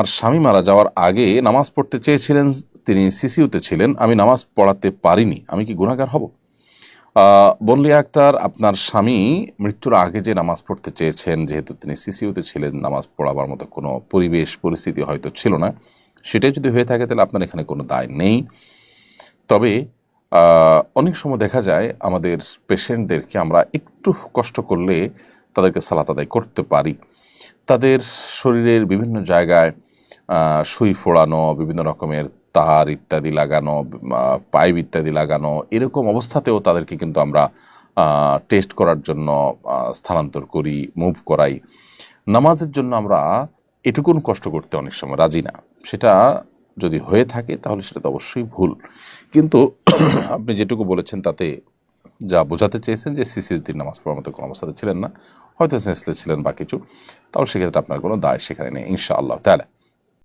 আর স্বামী মারা যাওয়ার আগে নামাজ পড়তে চেয়েছিলেন তিনি সিসিউতে ছিলেন আমি নামাজ পড়াতে পারিনি আমি কি গুণাগার হব? আহ, বনলিয়া আক্তার আপনার স্বামী মৃত্যুর আগে যে নামাজ পড়তে চেয়েছেন যেহেতু তিনি সিসিউতে ছিলেন নামাজ পড়াবার মতো কোনো পরিবেশ পরিস্থিতি হয়তো ছিল না সেটাই যদি হয়ে থাকে তাহলে আপনার এখানে কোনো দায় নেই। তবে অনেক সময় দেখা যায় আমাদের পেশেন্টদেরকে আমরা একটু কষ্ট করলে তাদেরকে সালাত আদায় করতে পারি। তাদের শরীরের বিভিন্ন জায়গায় সুই ফোড়ানো, বিভিন্ন রকমের তার ইত্যাদি লাগানো পাইপ ইত্যাদি লাগানো, এরকম অবস্থাতেও তাদেরকে কিন্তু আমরা টেস্ট করার জন্য স্থানান্তর করি, মুভ করাই। নামাজের জন্য আমরা এটুকুন কষ্ট করতে অনেক সময় রাজি না। সেটা যদি হয়ে থাকে, তাহলে সেটা তো অবশ্যই ভুল। কিন্তু আপনি যেটুকু বলেছেন, তাতে যা বোঝাতে চেয়েছেন যে সিসিউদ্দিন নামাজ পড়ার মতো কোনো অবস্থাতে ছিলেন না। হয়তো সেন্সলেস ছিলেন বা কিছু। তাহলে সেক্ষেত্রে আপনার কোনো দায় সেখানে নেই, ইনশাআল্লাহ। তাহলে